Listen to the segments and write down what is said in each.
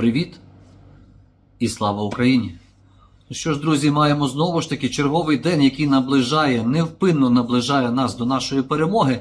Привіт і слава Україні! Ну що ж, друзі, маємо знову ж таки черговий день, який наближає, невпинно наближає нас до нашої перемоги.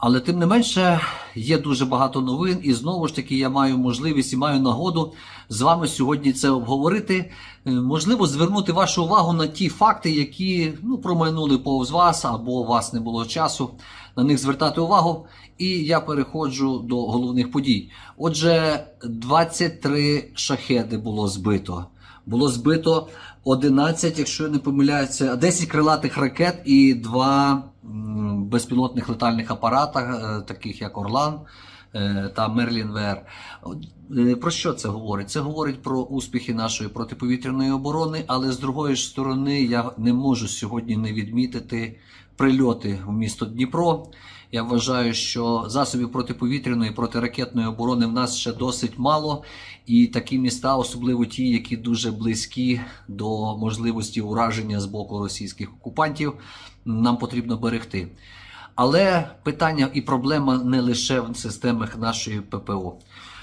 Але тим не менше є дуже багато новин, і знову ж таки я маю можливість і маю нагоду з вами сьогодні це обговорити. Е, Можливо, звернути вашу увагу на ті факти, які ну, промайнули повз вас або у вас не було часу на них звертати увагу. І я переходжу до головних подій. Отже, 23 шахеди було збито. Було збито 11, якщо я не помиляюся, 10 крилатих ракет і два безпілотних летальних апарата, е, таких як Орлан та Мерлін ВР. Е, Про що це говорить? Це говорить про успіхи нашої протиповітряної оборони, але з другої ж сторони я не можу сьогодні не відмітити прильоти в місто Дніпро. Я вважаю, що засобів протиповітряної протиракетної оборони в нас ще досить мало, і такі міста, особливо ті, які дуже близькі до можливості ураження з боку російських окупантів, нам потрібно берегти. Але питання і проблема не лише в системах нашої ППО.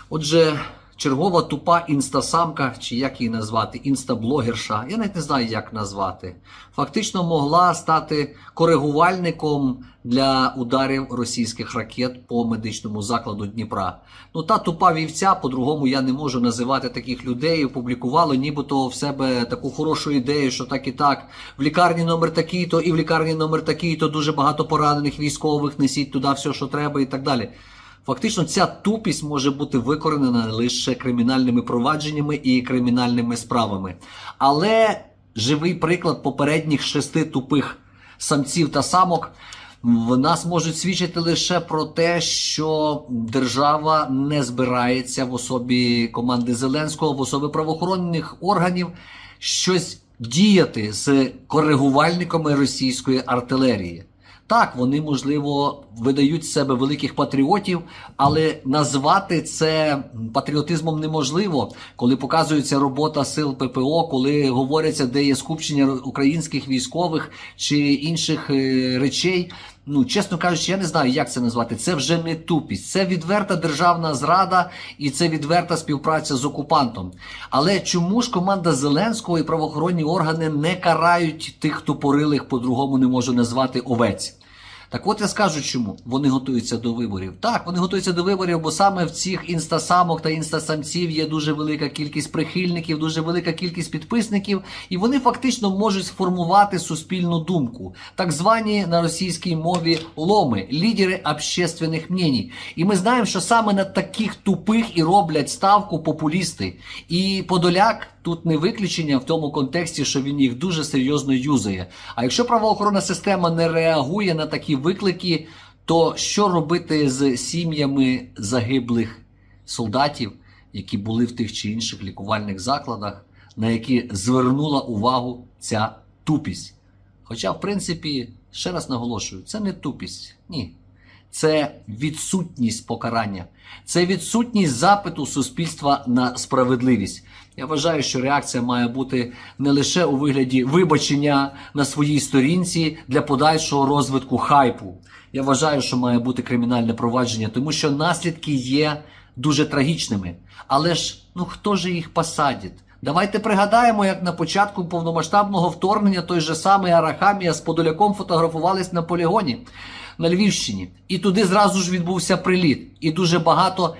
Отже, чергова тупа інстасамка, чи як її назвати, інстаблогерша, я навіть не знаю, як назвати, фактично могла стати коригувальником для ударів російських ракет по медичному закладу Дніпра. Ну та тупа вівця, по-другому я не можу називати таких людей. Опублікували нібито в себе таку хорошу ідею, що так і так. В лікарні номер такий-то, і в лікарні номер такий-то дуже багато поранених військових, несіть туди все, що треба, і так далі. Фактично, ця тупість може бути викоренена лише кримінальними провадженнями і кримінальними справами. Але живий приклад попередніх шести тупих самців та самок в нас можуть свідчити лише про те, що держава не збирається в особі команди Зеленського, в особі правоохоронних органів щось діяти з коригувальниками російської артилерії. Так, вони, можливо, видають себе великих патріотів, але назвати це патріотизмом неможливо, коли показується робота сил ППО, коли говориться, де є скупчення українських військових чи інших е, речей. Ну, чесно кажучи, я не знаю, як це назвати. Це вже не тупість, це відверта державна зрада і це відверта співпраця з окупантом. Але чому ж команда Зеленського і правоохоронні органи не карають тих тупорилих, по-другому не можу назвати овець? Так от я скажу чому. Вони готуються до виборів. Так, вони готуються до виборів, бо саме в цих інстасамок та інстасамців є дуже велика кількість прихильників, дуже велика кількість підписників, і вони фактично можуть сформувати суспільну думку. Так звані на російській мові ломи, лідери общественних мнень. І ми знаємо, що саме на таких тупих і роблять ставку популісти. І Подоляк тут не виключення в тому контексті, що він їх дуже серйозно юзає. А якщо правоохоронна система не реагує на такі виклики, то що робити з сім'ями загиблих солдатів, які були в тих чи інших лікувальних закладах, на які звернула увагу ця тупість? Хоча, в принципі, ще раз наголошую, це не тупість. Ні. Це відсутність покарання, це відсутність запиту суспільства на справедливість. Я вважаю, що реакція має бути не лише у вигляді вибачення на своїй сторінці для подальшого розвитку хайпу. Я вважаю, що має бути кримінальне провадження, тому що наслідки є дуже трагічними. Але ж ну хто ж їх посадить? Давайте пригадаємо, як на початку повномасштабного вторгнення той же самий Арахамія з Подоляком фотографувались на полігоні на Львівщині. І туди зразу ж відбувся приліт. І дуже багато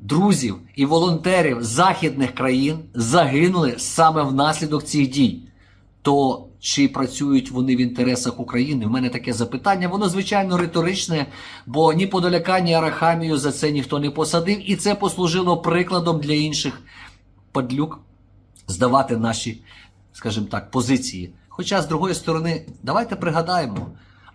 друзів і волонтерів західних країн загинули саме внаслідок цих дій. То чи працюють вони в інтересах України? У мене таке запитання. Воно звичайно риторичне, бо ні Подоляка, ні Арахамію за це ніхто не посадив, і це послужило прикладом для інших падлюк здавати наші, скажімо так, позиції. Хоча, з другої сторони, давайте пригадаємо.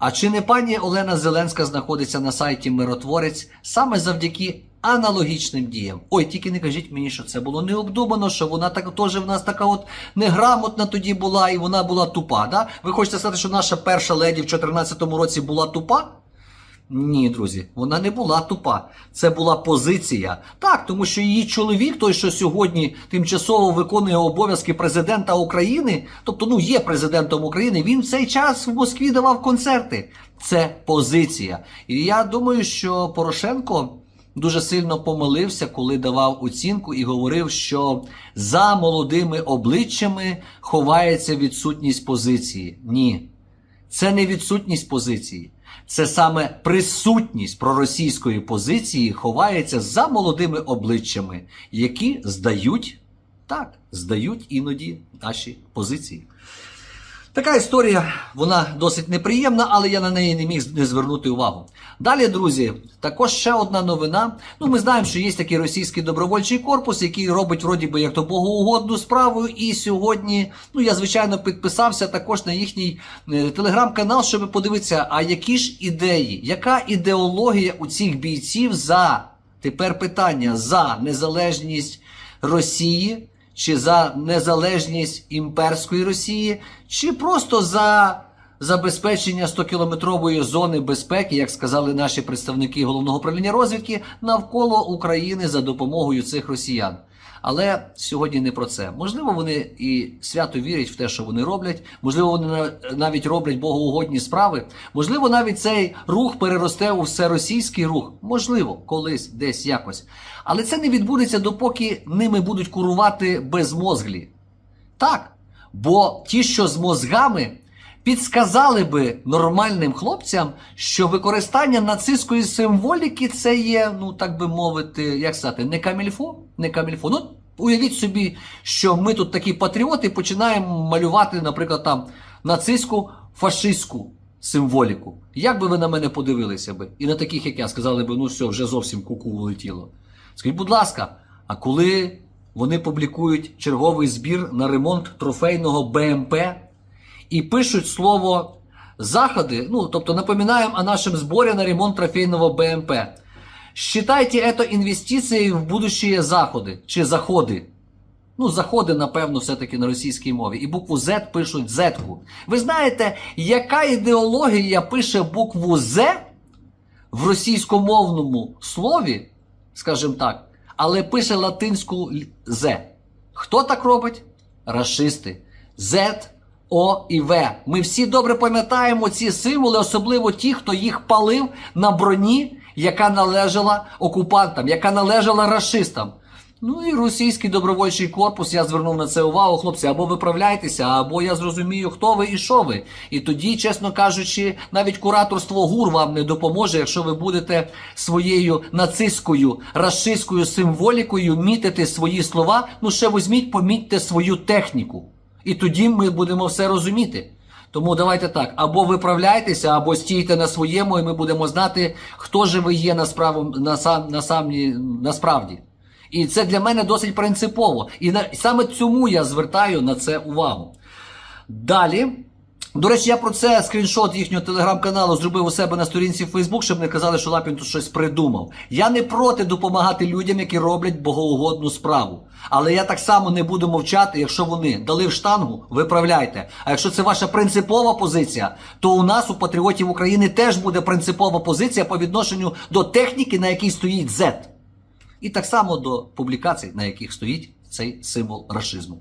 А чи не пані Олена Зеленська знаходиться на сайті Миротворець саме завдяки аналогічним діям? Ой, тільки не кажіть мені, що це було необдумано, що вона так теж в нас така от неграмотна тоді була і вона була тупа. Да? Ви хочете сказати, що наша перша леді в 2014 році була тупа? Ні, друзі, вона не була тупа. Це була позиція. Так, тому що її чоловік, той, що сьогодні тимчасово виконує обов'язки президента України, тобто ну є президентом України, він в цей час в Москві давав концерти. Це позиція. І я думаю, що Порошенко дуже сильно помилився, коли давав оцінку і говорив, що за молодими обличчями ховається відсутність позиції. Ні. Це не відсутність позиції, це саме присутність проросійської позиції ховається за молодими обличчями, які здають так, здають іноді наші позиції. Така історія, вона досить неприємна, але я на неї не міг не звернути увагу. Далі, друзі, також ще одна новина. Ну, ми знаємо, що є такий російський добровольчий корпус, який робить вроді би як то богоугодну справу. І сьогодні, ну я звичайно підписався також на їхній е, телеграм-канал, щоб подивитися, а які ж ідеї, яка ідеологія у цих бійців за тепер питання за незалежність Росії чи за незалежність імперської Росії, чи просто за забезпечення 100-кілометрової зони безпеки, як сказали наші представники головного управління розвідки, навколо України за допомогою цих росіян. Але сьогодні не про це. Можливо, вони і свято вірять в те, що вони роблять. Можливо, вони на- навіть роблять богоугодні справи. Можливо, навіть цей рух переросте у всеросійський рух. Можливо, колись, десь якось. Але це не відбудеться, допоки ними будуть курувати безмозглі. Так. Бо ті, що з мозгами, підсказали би нормальним хлопцям, що використання нацистської символіки це є, ну так би мовити, як сказати, не камільфо, не камільфо. Ну, уявіть собі, що ми тут такі патріоти починаємо малювати, наприклад, там нацистську фашистську символіку. Як би ви на мене подивилися би? І на таких, як я, сказали би, ну все, вже зовсім куку улетіло. Скажіть, будь ласка, а коли вони публікують черговий збір на ремонт трофейного БМП і пишуть слово заходи, ну, тобто напоминаем о нашем сборе на ремонт трофейного БМП. Считайте это інвестицією в будущие заходи чи заходи. Ну, заходи, напевно, все-таки на російській мові. І букву Z пишуть Z-ку. Ви знаєте, яка ідеологія пише букву Z в російськомовному слові, скажімо так, але пише латинську Z. Хто так робить? Рашисти. Z, О і В. Ми всі добре пам'ятаємо ці символи, особливо ті, хто їх палив на броні, яка належала окупантам, яка належала рашистам. Ну і російський добровольчий корпус, я звернув на це увагу, хлопці, або виправляйтеся, або я зрозумію, хто ви і що ви. І тоді, чесно кажучи, навіть кураторство ГУР вам не допоможе, якщо ви будете своєю нацистською, рашистською символікою мітити свої слова. Ну ще візьміть, помітьте свою техніку. І тоді ми будемо все розуміти. Тому давайте так, або виправляйтеся, або стійте на своєму, і ми будемо знати, хто же ви є насправ... насам... насамні... насправді. І це для мене досить принципово. І на... саме цьому я звертаю на це увагу. Далі. До речі, я про це скріншот їхнього телеграм-каналу зробив у себе на сторінці Facebook, щоб не казали, що Лапін тут щось придумав. Я не проти допомагати людям, які роблять богоугодну справу. Але я так само не буду мовчати, якщо вони дали в штангу, виправляйте. А якщо це ваша принципова позиція, то у нас, у патріотів України, теж буде принципова позиція по відношенню до техніки, на якій стоїть Z. І так само до публікацій, на яких стоїть цей символ рашизму.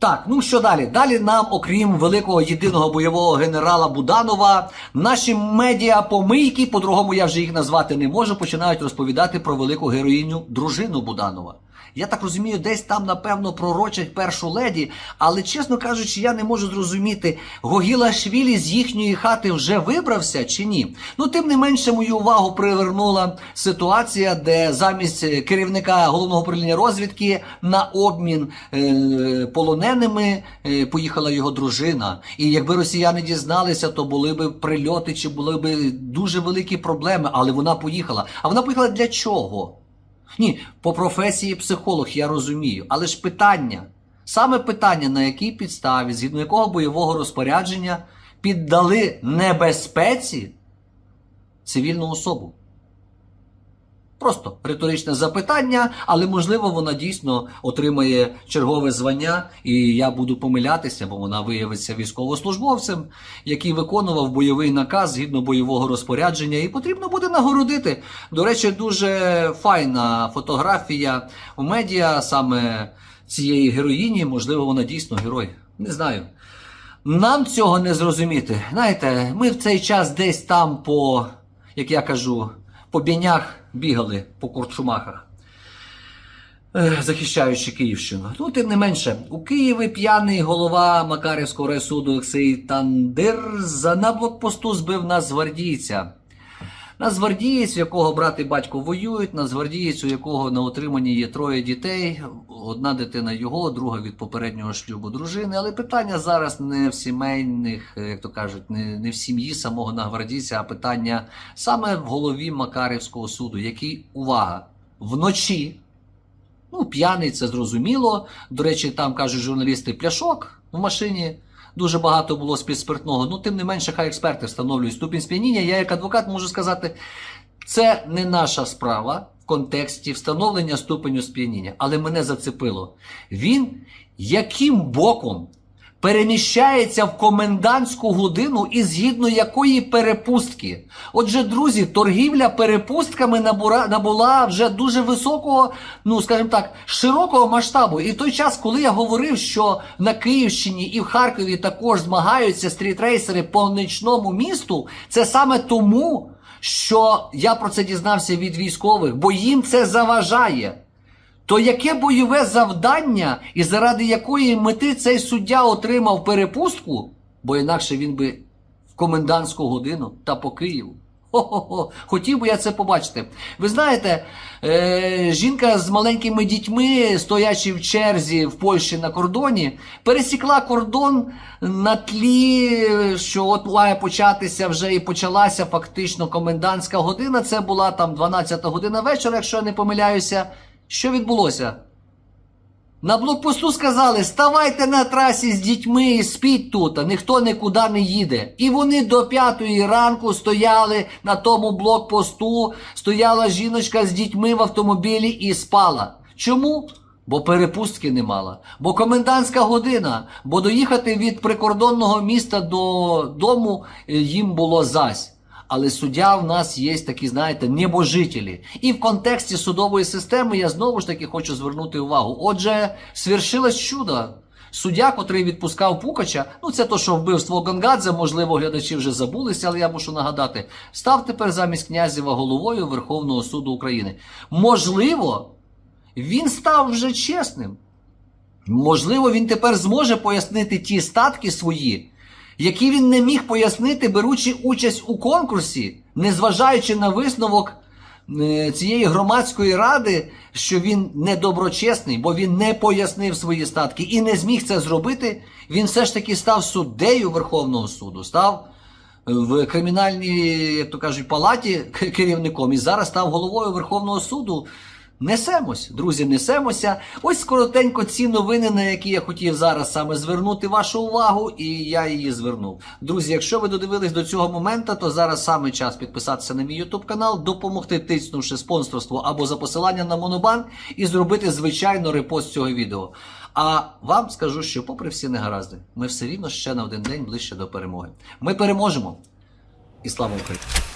Так, ну що далі? Далі нам, окрім великого єдиного бойового генерала Буданова, наші медіа-помийки, по-другому я вже їх назвати не можу, починають розповідати про велику героїню дружину Буданова. Я так розумію, десь там, напевно, пророчать першу леді, але, чесно кажучи, я не можу зрозуміти, Гогіла Швілі з їхньої хати вже вибрався чи ні. Ну, тим не менше, мою увагу привернула ситуація, де замість керівника головного управління розвідки на обмін е, полоненими е, поїхала його дружина. І якби росіяни дізналися, то були б прильоти чи були б дуже великі проблеми. Але вона поїхала. А вона поїхала для чого? Ні, по професії психолог я розумію, але ж питання, саме питання, на якій підставі, згідно якого бойового розпорядження піддали небезпеці цивільну особу. Просто риторичне запитання, але можливо вона дійсно отримає чергове звання, і я буду помилятися, бо вона виявиться військовослужбовцем, який виконував бойовий наказ згідно бойового розпорядження, і потрібно буде нагородити. До речі, дуже файна фотографія у медіа саме цієї героїні. Можливо, вона дійсно герой. Не знаю. Нам цього не зрозуміти. Знаєте, ми в цей час десь там по, як я кажу, по бінях бігали по корчумахах. Захищаючи Київщину. Ну, тим не менше, у Києві п'яний голова Макарівського райсуду Олексій Тандир за на блокпосту збив нацгвардійця. Нацгвардієць, у якого брат і батько воюють, нацгвардієць, у якого на утриманні є троє дітей, одна дитина його, друга від попереднього шлюбу дружини. Але питання зараз не в сімейних, як то кажуть, не, не в сім'ї самого нагвардійця, а питання саме в голові Макарівського суду, який, увага, вночі. Ну, п'яний, це зрозуміло. До речі, там кажуть журналісти, пляшок в машині. Дуже багато було співспиртного. Ну, тим не менше, хай експерти встановлюють ступінь сп'яніння. Я, як адвокат, можу сказати, це не наша справа в контексті встановлення ступеню сп'яніння. Але мене зацепило. Він яким боком переміщається в комендантську годину і згідно якої перепустки. Отже, друзі, торгівля перепустками набура, набула вже дуже високого, ну скажімо так, широкого масштабу. І в той час, коли я говорив, що на Київщині і в Харкові також змагаються стрітрейсери по нічному місту, це саме тому, що я про це дізнався від військових, бо їм це заважає. То яке бойове завдання, і заради якої мети цей суддя отримав перепустку, бо інакше він би в комендантську годину та по Києву. Хо-хо-хо, хотів би я це побачити. Ви знаєте, е, жінка з маленькими дітьми, стоячи в черзі в Польщі на кордоні, пересікла кордон на тлі, що от має початися вже і почалася фактично комендантська година. Це була там 12 година вечора, якщо я не помиляюся. Що відбулося? На блокпосту сказали, ставайте на трасі з дітьми і спіть тут, а ніхто нікуди не їде. І вони до п'ятої ранку стояли на тому блокпосту, стояла жіночка з дітьми в автомобілі і спала. Чому? Бо перепустки не мала, бо комендантська година, бо доїхати від прикордонного міста до дому е, їм було зась. Але суддя в нас є такі, знаєте, небожителі. І в контексті судової системи я знову ж таки хочу звернути увагу. Отже, свершилось чудо. Суддя, котрий відпускав Пукача, ну це то, що вбивство Гонгадзе, можливо, глядачі вже забулися, але я мушу нагадати, став тепер замість князєва головою Верховного суду України. Можливо, він став вже чесним. Можливо, він тепер зможе пояснити ті статки свої, які він не міг пояснити, беручи участь у конкурсі, незважаючи на висновок е, цієї громадської ради, що він недоброчесний, бо він не пояснив свої статки і не зміг це зробити. Він все ж таки став суддею Верховного суду, став в кримінальній, як то кажуть, палаті керівником і зараз став головою Верховного суду. Несемось, друзі, несемося. Ось коротенько ці новини, на які я хотів зараз саме звернути вашу увагу, і я її звернув. Друзі, якщо ви додивились до цього моменту, то зараз саме час підписатися на мій YouTube канал, допомогти тиснувши спонсорство або за посилання на Монобанк і зробити звичайно репост цього відео. А вам скажу, що попри всі негаразди, ми все рівно ще на один день ближче до перемоги. Ми переможемо. І слава Україні!